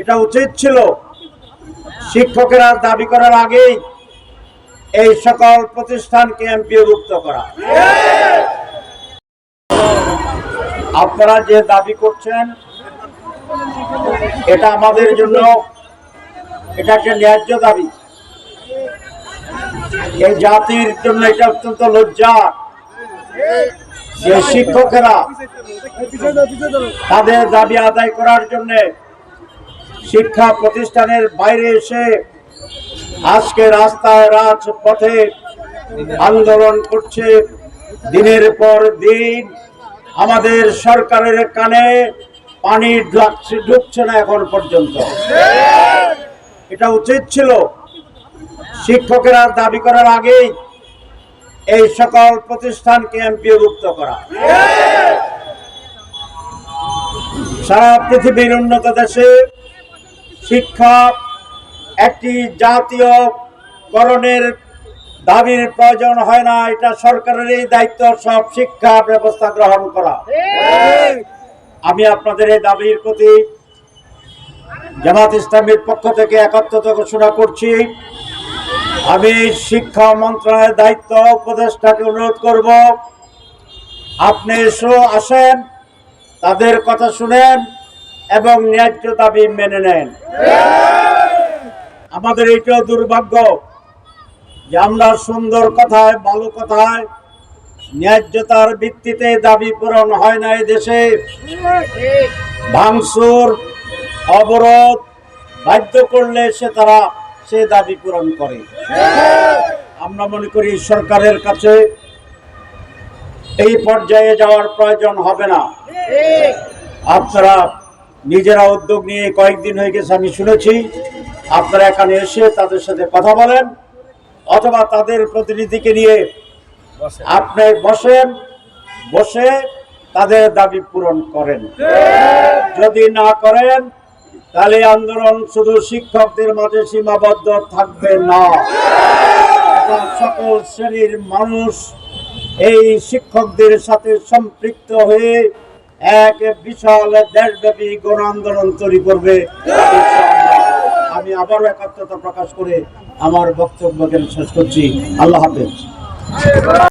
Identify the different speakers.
Speaker 1: এটা উচিত ছিল। শিক্ষকেরা দাবি করার আগেই এই সকল প্রতিষ্ঠানকে এমপিওভুক্ত করা। আপনারা যে দাবি করছেন, এটা আমাদের জন্য এটা একটা ন্যায্য দাবি। এই জাতির জন্য এটা অত্যন্ত লজ্জা যে শিক্ষকেরা তাদের দাবি আদায় করার জন্য শিক্ষা প্রতিষ্ঠানের বাইরে এসে আজকে রাস্তায় রাজপথে আন্দোলন করছে। দিনের পর দিন আমাদের সরকারের কানে পানি ঢুকছে না এখন পর্যন্ত। এটা উচিত ছিল। শিক্ষকেরা দাবি করার আগেই এই সকল প্রতিষ্ঠানকে এমপিওভুক্ত করা। সারা পৃথিবীর উন্নত দেশে শিক্ষা একটি জাতীয় করণের দাবির প্রয়োজন হয় না, এটা সরকারেরই দায়িত্ব, সব শিক্ষা ব্যবস্থা গ্রহণ করা। আমি আপনাদের এই দাবির প্রতি জামাত ইসলামের পক্ষ থেকে একাত্মতা ঘোষণা করছি। আমি শিক্ষা মন্ত্রণালয়ের দায়িত্ব, উপদেষ্টাকে অনুরোধ করব, আপনি এসো, আসেন, তাদের কথা শুনেন এবং ন্যায্য দাবি মেনে নেন। আমাদের এইটাও দুর্ভাগ্য যে আমরা সুন্দর কথায়, ভালো কথায় ন্যায্যতার ভিত্তিতে দাবি পূরণ হয় না দেশে। ভাঙচুর, অবরোধ বাধ্য করলে সে তারা সে দাবি পূরণ করে। আমরা মনে করি সরকারের কাছে এই পর্যায়ে যাওয়ার প্রয়োজন হবে না। আপনারা নিজেরা উদ্যোগ নিয়ে কয়েকদিন হয়ে গেছে আমি শুনেছি। আপনারা এখানে এসে তাদের সাথে কথা বলেন অথবা তাদের প্রতিনিধিকে নিয়ে আপনি বসেন বসে তাদের দাবি পূরণ করেন। যদি না করেন তাহলে আন্দোলন শুধু শিক্ষকদের মাঝে সীমাবদ্ধ থাকবে না। সকল শ্রেণির মানুষ এই শিক্ষকদের সাথে সম্পৃক্ত হয়ে এক বিশাল দেশব্যাপী গণ আন্দোলন তৈরি করবে। আমি আবারও একাত্মতা প্রকাশ করে আমার বক্তব্যকে শেষ করছি। আল্লাহ হাফেজ।